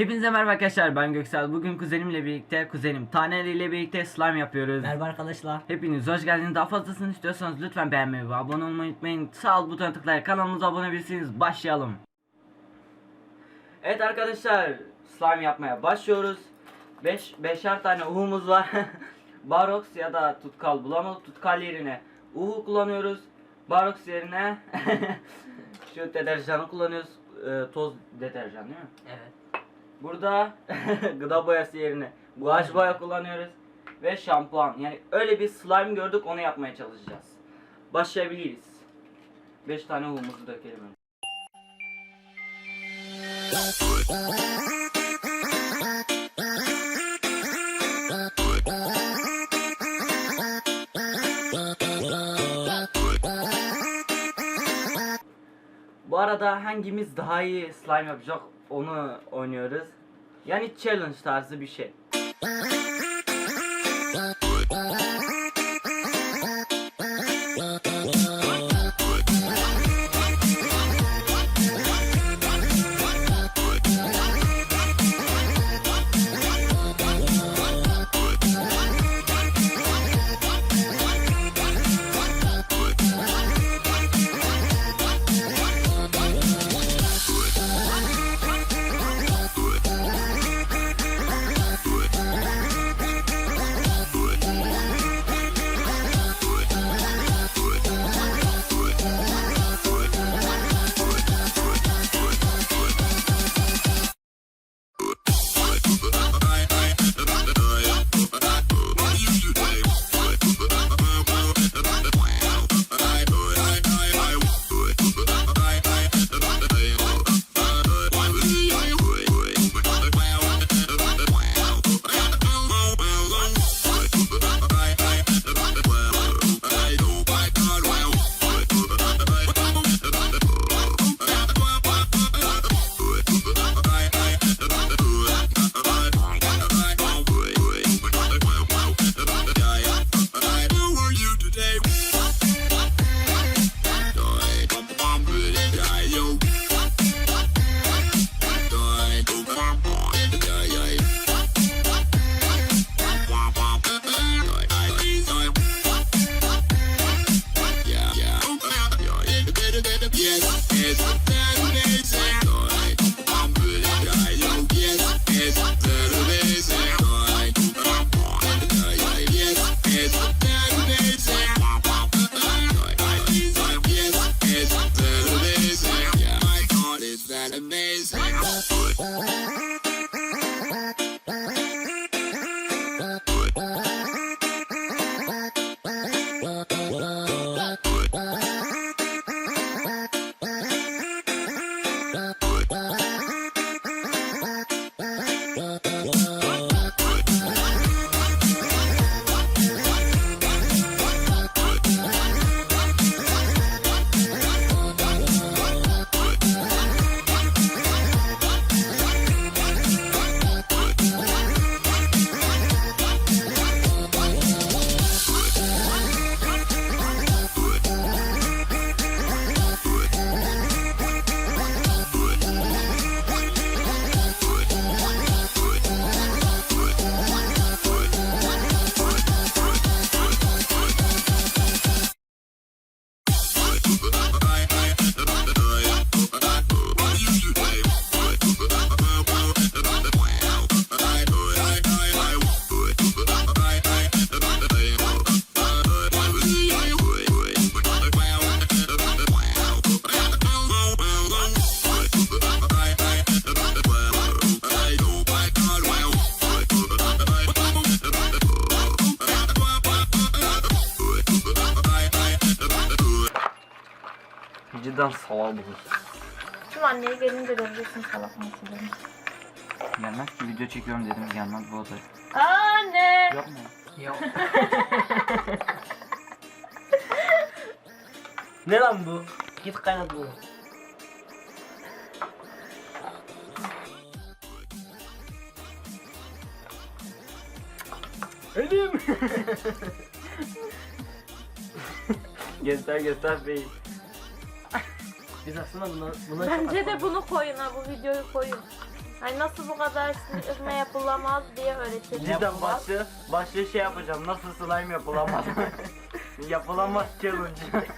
Hepinize merhaba arkadaşlar ben Göksel. Bugün kuzenimle birlikte kuzenim Taneli ile birlikte slime yapıyoruz. Merhaba arkadaşlar. Hepiniz hoş geldiniz. Daha fazlasını istiyorsanız lütfen beğenmeyi ve abone olmayı unutmayın. Sağ alt butona tıklayarak kanalımıza abone olabilirsiniz. Başlayalım. Evet arkadaşlar slime yapmaya başlıyoruz. 5 beş, beşer tane uhumuz var. Barox ya da tutkal bulamadık. Tutkal yerine uhu kullanıyoruz. Barox yerine şu deterjanı kullanıyoruz. Ee, toz deterjan değil mi? Evet. Burada gıda boyası yerine guaj boya kullanıyoruz ve şampuan. Yani öyle bir slime gördük onu yapmaya çalışacağız. Başlayabiliriz. 5 tane unumuzu dökelim. Bu arada hangimiz daha iyi slime yapacak onu oynuyoruz. Yani challenge tarzı bir şey. Oh, Cidden salak bu kız. Tüm anneye gelince göreceksin salak mısın Gelmez ki video çekiyorum dedim gelmez bu oda. Anne! Yok mu? Yok. ne lan bu? Git kaynat bunu. Ölüm. göster göster bey. Biz aslında buna, buna çok Bence de atmadık. bunu koyun ha bu videoyu koyun. Ay nasıl bu kadar sinirme yapılamaz diye öğretelim. Cidden başlı, başlı şey yapacağım. Nasıl slime yapılamaz? yapılamaz challenge.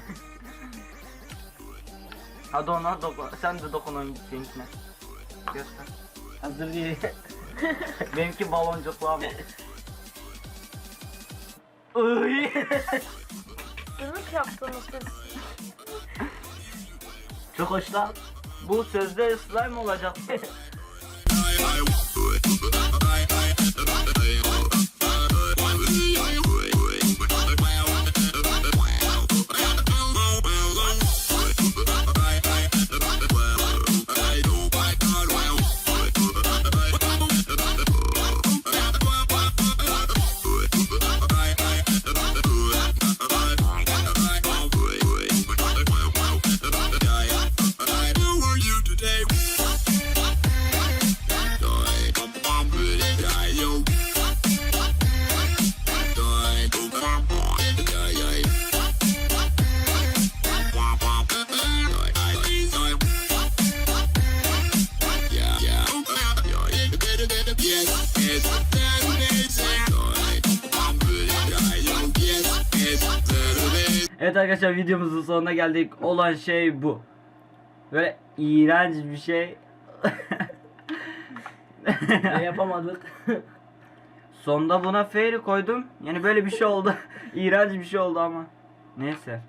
Hadi ona dokun. Sen de dokun onun seninkine. Göster. Hazır değil. Benimki baloncuklu ama. Iy. Sınıf yaptınız siz. Çok hoş lan. Bu sözde slime olacak. Evet arkadaşlar videomuzun sonuna geldik. Olan şey bu. Böyle iğrenç bir şey. Yapamadık. Sonda buna fairy koydum. Yani böyle bir şey oldu. İğrenç bir şey oldu ama. Neyse.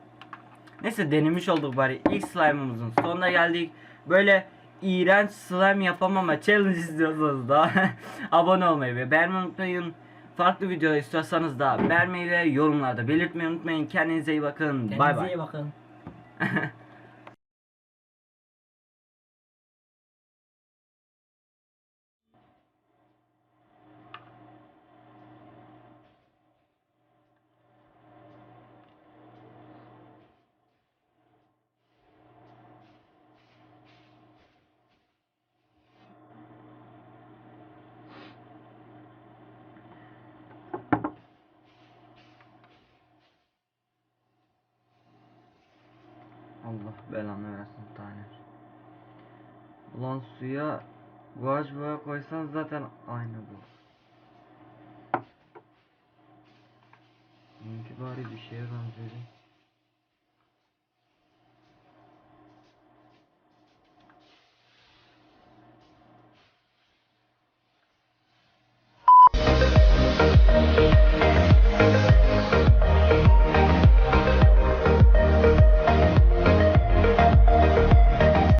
Neyse denemiş olduk bari. İlk slime'ımızın sonuna geldik. Böyle iğrenç slime yapamama challenge istiyorsanız da abone olmayı ve beğenmeyi unutmayın. Farklı video istiyorsanız da beğenmeyi ve yorumlarda belirtmeyi unutmayın. Kendinize iyi bakın. Bay Kendinize bay. iyi bakın. Allah belanı versin tane. Ulan suya guaj boya koysan zaten aynı bu. Benimki bari bir şeye benziyor.